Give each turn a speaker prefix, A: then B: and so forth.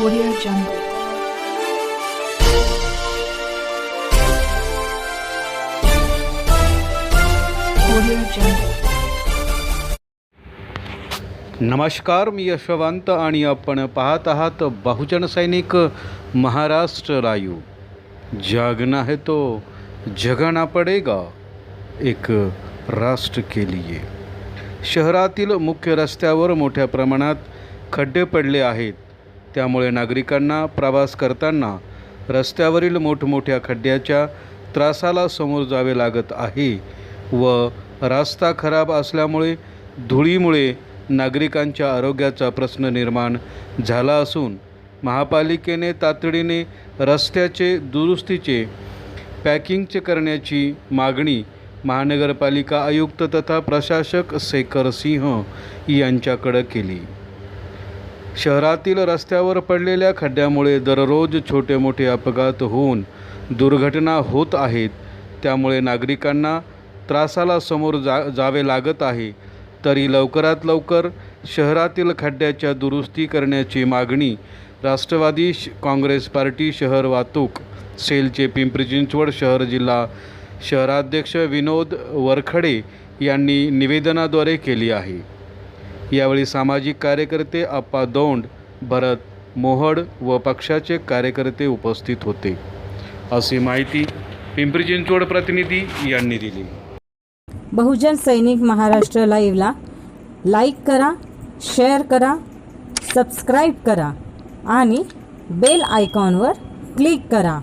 A: Audio Jungle.
B: नमस्कार मी यशवंत आणि आपण पाहत आहात बहुजन सैनिक महाराष्ट्र लाईव्ह. जागना है तो जगना पडेगा एक राष्ट्र के लिए. शहरातील मुख्य रस्त्यावर मोठ्या प्रमाणात खड्डे पडले आहेत. त्यामुळे नागरिकांना प्रवास करताना रस्त्यावरील मोठमोठ्या खड्ड्याच्या त्रासाला समोर जावे लागत आहे व रस्ता खराब असल्यामुळे धुळीमुळे नागरिकांच्या आरोग्याचा प्रश्न निर्माण झाला असून महापालिकेने तातडीने रस्त्याचे दुरुस्तीचे पॅकिंगचे करण्याची मागणी महानगरपालिका आयुक्त तथा प्रशासक शेखर सिंह यांच्याकडे केली. शहरातील रस्त्यावर पडलेल्या खड्ड्यामुळे दररोज छोटे मोठे अपघात होऊन दुर्घटना होत आहेत. त्यामुळे नागरिकांना त्रासाला समोर जा जावे लागत आहे. तरी लवकरात लवकर शहरातील खड्ड्याच्या दुरुस्ती करण्याची मागणी राष्ट्रवादी श- काँग्रेस पार्टी शहर वाहतूक सेलचे पिंपरी चिंचवड शहर जिल्हा शहराध्यक्ष विनोद वरखडे यांनी निवेदनाद्वारे केली आहे. यावेळी सामाजिक कार्यकर्ते अप्पा दौंड भरत मोहड व पक्षाचे कार्यकर्ते उपस्थित होते. अशी माहिती पिंपरी चिंचवड प्रतिनिधी यांनी दिली.
C: बहुजन सैनिक महाराष्ट्र लाईव्हला लाईक करा शेअर करा सबस्क्राईब करा आणि बेल आयकॉनवर क्लिक करा.